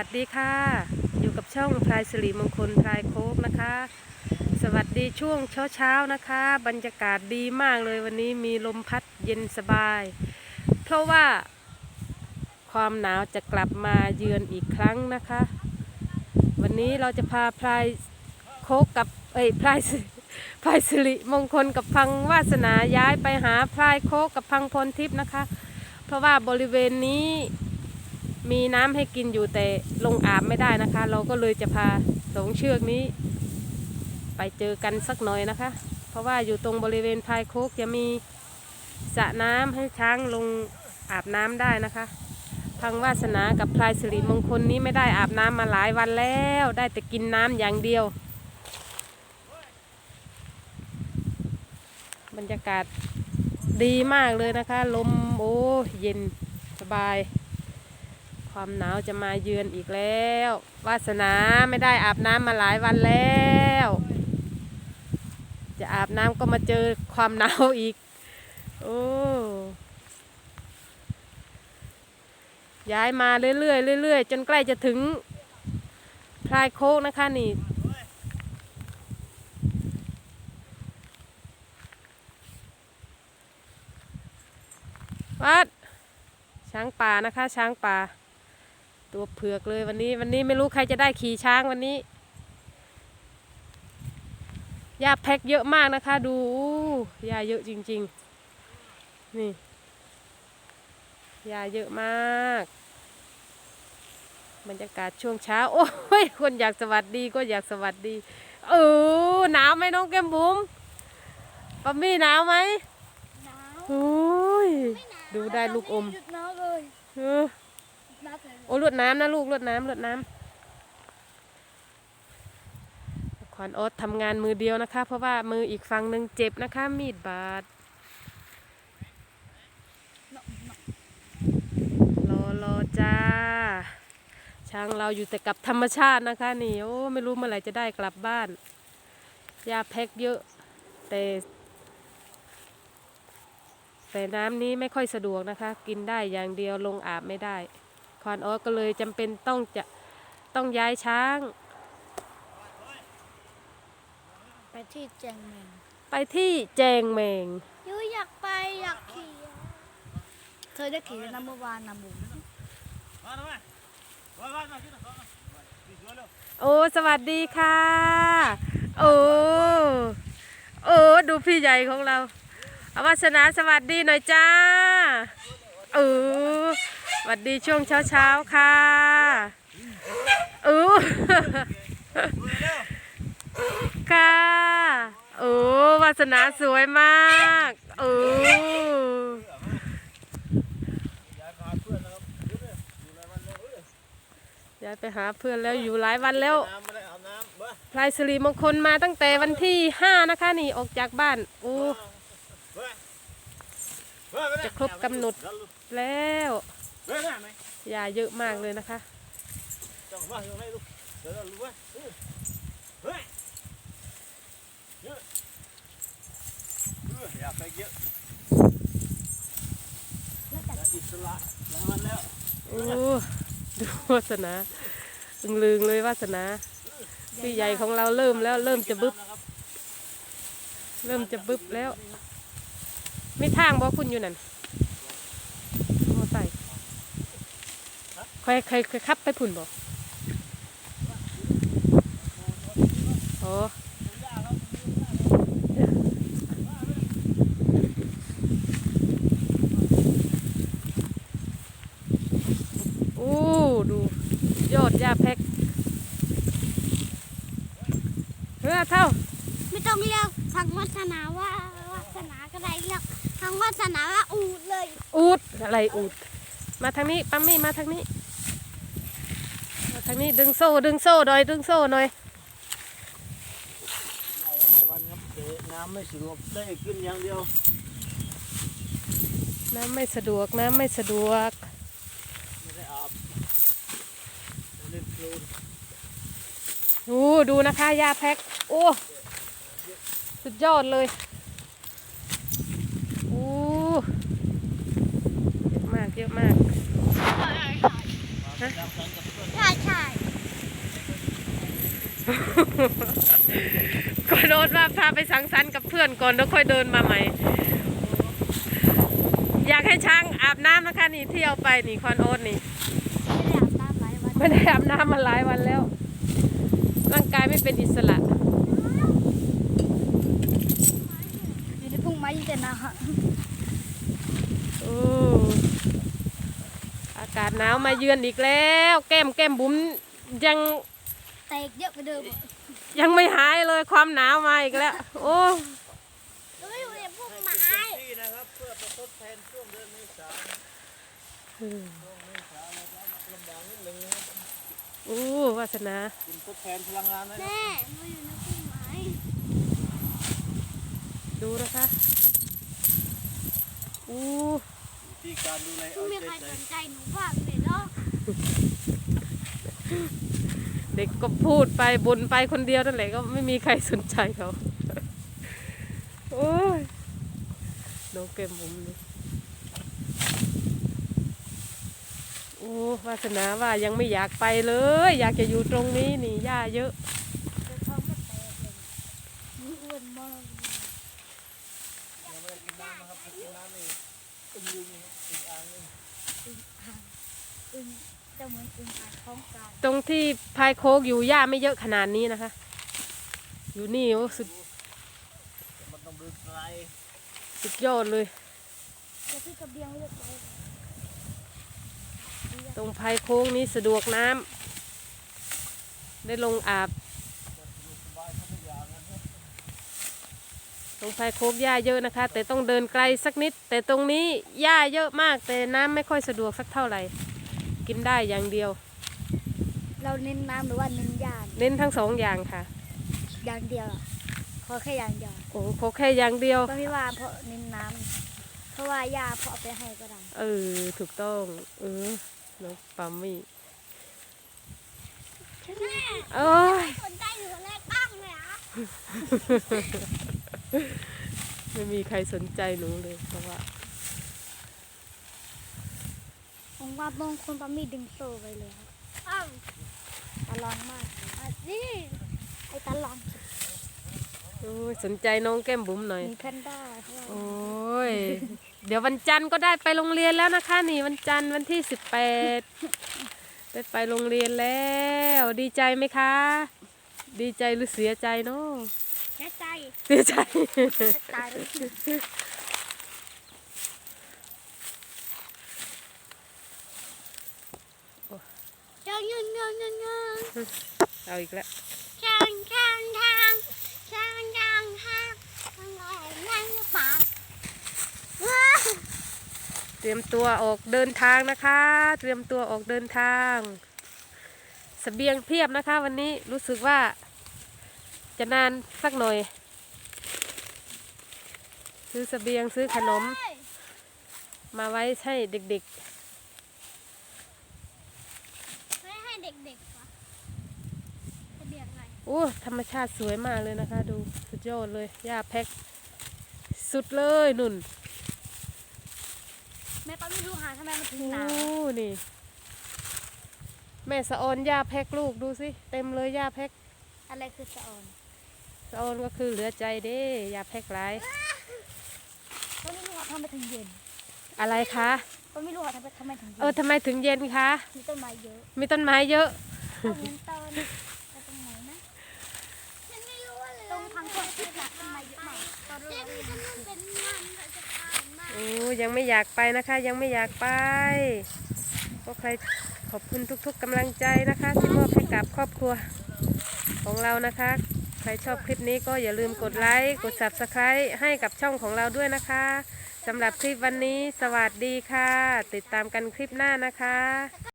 วัสดีค่ะ อยู่กับช่องพลายสิริมงคลพลายโคกนะคะ สวัสดีช่วงเช้าเช้านะคะ บรรยากาศดีมากเลยวันนี้มีลมพัดเย็นสบาย เพราะว่า ความหนาวจะกลับมาเยือนอีกครั้งนะคะ วันนี้เราจะพาพลายโคกกับเอ้ยพลายสิพลายสิริมงคลกับพังวาสนาย้ายไปหาพลายโคกกับพังพลทิพย์นะคะ เพราะว่าบริเวณนี้ มีน้ำให้กินอยู่แต่ลงอาบไม่ได้นะคะ เราก็เลยจะพาสองเชือกนี้ ไปเจอกันสักหน่อยนะคะ เพราะว่าอยู่ตรงบริเวณพายโคกจะมีสระน้ำให้ช้างลงอาบน้ำได้นะคะพังวาสนากับพลายสิริมงคลนี้ไม่ได้อาบน้ำมาหลายวันแล้ว ได้แต่กินน้ำอย่างเดียว บรรยากาศดีมากเลยนะคะ ลมโอ้เย็นสบาย ความหนาวจะมาเยือนอีกแล้ว วาสนาไม่ได้อาบน้ำมาหลายวันแล้ว จะอาบน้ำก็มาเจอความหนาวอีก โอ้ย้ายมาเรื่อยๆเรื่อยๆจนใกล้จะถึงพลายโคกนะคะนี่วัดช้างป่านะคะช้างป่า ตัวเผือกเลยวันนี้ วันนี้ไม่รู้ใครจะได้ขี่ช้างวันนี้หญ้าแพ็กเยอะมากนะคะ ดูอู้หญ้าเยอะจริง ๆ นี่หญ้าเยอะมากบรรยากาศช่วงเช้า โอ้ย คนอยากสวัสดีก็อยากสวัสดี เออหนาวไหมน้องแก้มบุ๋มปามี่หนาวไหมหนาวโอ้ย ดูได้ลูกอมหยุดหนาวเลยเออห นาวเลยโอ้ลวดน้ำนะลูกลวดน้ำลวดน้ำขวัญโอ๊ตทำงานมือเดียวนะคะ เพราะว่ามืออีกฝั่งหนึ่งเจ็บนะคะ มีดบาดรอรอจ้า ช้างเราอยู่แต่กับธรรมชาตินะคะนี่โอ้ไม่รู้เมื่อไหร่จะได้กลับบ้านยาแพ็กเยอะแต่แต่น้ำนี้ไม่ค่อยสะดวกนะคะ กินได้อย่างเดียวลงอาบไม่ได้ ควานออสก็เลยจำเป็นต้องจะต้องย้ายช้าง ไปที่เจียงเมงไปที่แจงเมง ยูอยากไปอยากขี่อะเคยได้ขี่น้ำเมื่อวานนะบุ๋มโอ้ สวัสดีค่ะ โอ้ โอ้ ดูพี่ใหญ่ของเราอาวาสนาสวัสดีหน่อยจ้าเออส วัสดีช่วงเช้าเช้าๆค่ะเออค่ะโอ้วาสนาสวยมากโอ้ย้ายไปหาเพื่อนแล้วอยู่หลายวันแล้วพลายสิริมงคลมาตั้งแต่วันที่ห้านะคะนี่ออกจากบ้านอ้เบ้จะครบกำหนดแล้ว เบ้อได้ไหมยาเยอะมากเลยนะคะจังหวะยังไงลูกเดี๋ยวเรารู้ว่าเฮ้ยเยอะอยากไปเยอะอิสระหลายวันแล้วโอ้ดูวาสนาอึงลืงเลยวาสนาพี่ใหญ่ของเราเริ่มแล้วเริ่มจะบึบนะครับเริ่มจะบึบแล้ว ไม่ทางบ่คุณอยู่นั่นมอไซค์ ใครใครใครขับไปพุ่นบ่โอ้โอ้ดูยอดยาแพ็กเฮ้ยเท่า ไม่ต้องเรียกทางวัฒนาว่าวาสนาก็ได้เรียกทางวัฒนาว่าอูดเลย อูดอะไรอูด มาทางนี้ปั๊มมี่มาทางนี้มา ทางนี้ดึงโซ่ดึงโซ่หน่อยดึงโซ่หน่อยหลายวันครับเดี๋ยวน้ำไม่สะดวกได้ขึ้นอย่างเดียว น้ำไม่สะดวกน้ำไม่สะดวกไม่ได้อาบเล่นโคลนดูดูนะคะยาแพ็คโอ้สุดยอดเลยโอ้เยอะมากเยอะมากมาจับกันกับเพื่อน ใช่ใช่ ก็โดนว่าพาไปสังสรรค์กับเพื่อนก่อนแล้วค่อยเดินมาใหม่ อยากให้ช้างอาบน้ำนะคะนี่เที่ยวไปนี่คอนโอ๊ตนี่ไม่ได้อาบน้ำหลายวันไม่ได้อาบน้ำมาหลายวันแล้ว ร่างกายไม่เป็นอิสระอยู่ในพุ่งไม้ยิ่งแต่หนาวโอ้อากาศหนาวมาเยือนอีกแล้ว แก้มแก้มบุ๋มยังแต กเยอะกว่าเดิมยังไม่หายเลยความหนาวมาอีกแล้ว โอ้เราอยู่ในพุ่งไม้ที่นะครับเพื่อไปทดแทนช่วงเดือนเมษาช่วงเมษาเราจะลำบากนิดนึงนะครับโอ้วาสนา กินทดแทนพลังงานนะครัแม่เราอยู่ในพุ่งไม้ดูนะคะอู้ที่การดูแลไม่เอามีใจใครใส่สนใจหนูบ้างเลยเนาะ เด็กก็พูดไปบนไปคนเดียวนั่นแหละก็ไม่มีใครสนใจเขาโอ้ยน้องแก้มบุ๋มนี่โอ้วาสนาว่ายังไม่อยากไปเลย อยากจะอยู่ตรงนี้นี่หญ้าเยอะเดี๋ยวท้อง ก็แตกเลยนี่อ้วนกึ่งหนึงอึงอ่างอึงจะเหมือนอึงอ่างท้องกลางตรงที่พายโคกอยู่หญ้าไม่เยอะขนาดนี้นะคะ อยู่นี่โอ้สุดมันต้องดูไกลสุดยอดเลยเดี๋ยวพี่กระเบียงเลือกไว้ตรงพายโค้งนี้สะดวกน้ำได้ลงอาบสบายทุกอย่างนะครับตรงพายโค้งหญ้าเยอะนะคะ แต่ต้องเดินไกลสักนิด แต่ตรงนี้หญ้าเยอะมาก แต่น้ำไม่ค่อยสะดวกสักเท่าไหร่ กินได้อย่างเดียว เราเน้นน้ำหรือว่าเน้นยาเน้นทั้งสองอย่างค่ะ อย่างเดียวเหรอขอแค่อย่างเดียวโอ้โหแค่อย่างเดียว ก็พี่ว่าเพราะเน้นน้ำเพราะว่ายาเพราะเอาไปให้ก็ได้เออ ถูกต้อง เออน้องปัมมี่แม่โอ้ยสนใจหนูแรกบ้างเลยอะไม่มีใครสนใจหนูเลยเพราะว่า ผมว่าบางคนปั๊มมีดึงโซ่ไปเลยครับอ้าวตาลองมากอะนี่ไอ้ตาลองโอ้ยสนใจน้องแก้มบุ๋มหน่อย มีแพนด้าเขาว่าโอ้ย เดี๋ยววันจันทร์ก็ได้ไปโรงเรียนแล้วนะคะนี่วันจันทร์วันที่สิบแปดได้ไปโรงเรียนแล้ว ดีใจไหมคะ ดีใจหรือเสียใจเนาะแค่ใจเสียใจ ตายแล้วยั งยงยงยงยงเอาอีกแล้วช่างช่างทางช่างช่างทางทางอะไรนั่งปากเตรียมตัวออกเดินทางนะคะ เตรียมตัวออกเดินทางสเสบียงเพียบนะคะ วันนี้รู้สึกว่า จะนานสักหน่อย ซื้อสเสบียงซื้อขนม มาไว้ให้เด็กไม่ให้เด็กๆวะจะเบียกอะไร ๆ โอ้ธรรมชาติสวยมากเลยนะคะ ดูสุดยอดเลยหญ้าแพ็กสุดเลยนุ่นแม่ป้าไม่รู้หาทำไมมันถึงโอ้หนาวนี่ แม่สะออนหญ้าแพ็กลูกดูสิเต็มเลยหญ้าแพ็กอะไรคือสะออนสะออนก็คือเหลือใจเด้หญ้าแพ็กหลายป้าไม่รู้หาทำไมถึงเย็นอะไรคะป้าไม่รู้หาทำไมทำไมถึงเย็เออทำไมถึงเย็นคะมีต้นไม้เยอะมีต้นไม้เยอะเอาเงินต้นเอาตรงไหนนะฉันไม่รู้ว่าเลยตรง ทางคนที่แบบต้นม้เยอะมากตอนเราเรียนมันเป็นมันจะผ่านมาโอ้ยังไม่อยากไปนะคะ ยังไม่อยากไปก็ใครขอบคุณทุกๆกำลังใจนะคะที่มอบให้กับครอบครัวของเรานะคะ ใครชอบคลิปนี้ก็อย่าลืมกดไลค์กด subscribe ให้กับช่องของเราด้วยนะคะสำหรับคลิปวันนี้สวัสดีค่ะ ติดตามกันคลิปหน้านะคะ